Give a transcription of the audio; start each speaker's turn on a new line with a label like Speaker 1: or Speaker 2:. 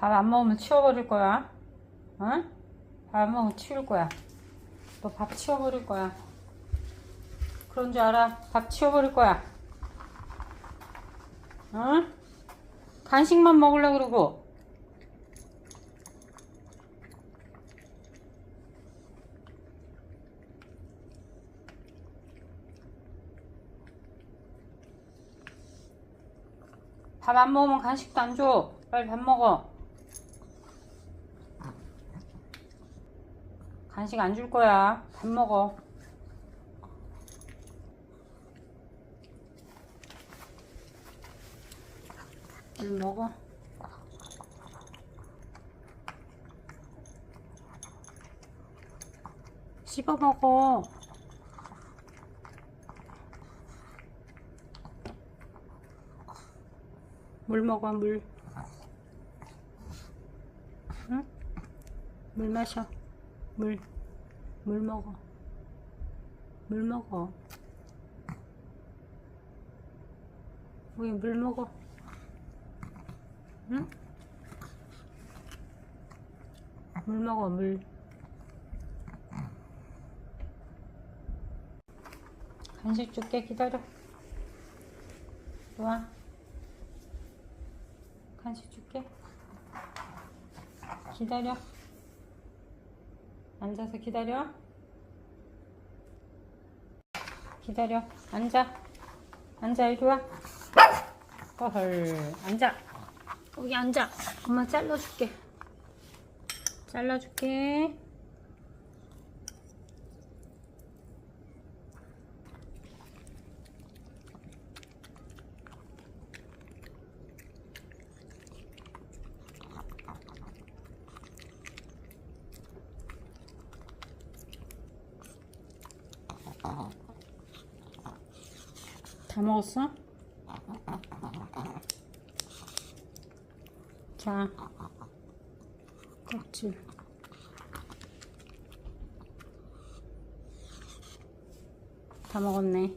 Speaker 1: 밥 안 먹으면 치워버릴 거야. 응? 밥안 먹으면 치울 거야. 너 밥 치워버릴 거야. 그런 줄 알아. 밥 치워버릴 거야. 응? 간식만 먹으려 그러고. 밥 안 먹으면 간식도 안 줘. 빨리 밥 먹어. 간식 안 줄 거야. 밥 먹어. 물 먹어. 씹어 먹어. 물 먹어, 물. 응? 물 마셔. 물. 물 먹어. 물 먹어. 왜물 먹어? 응? 물 먹어, 물. 간식 줄게, 기다려. 좋아. 간식 줄게. 기다려. 앉아서 기다려. 기다려. 앉아. 앉아, 이리 와. 허헐. 앉아. 여기 앉아. 엄마 잘라줄게. 잘라줄게. 다 먹었어? 자, 껍질. 다 먹었네.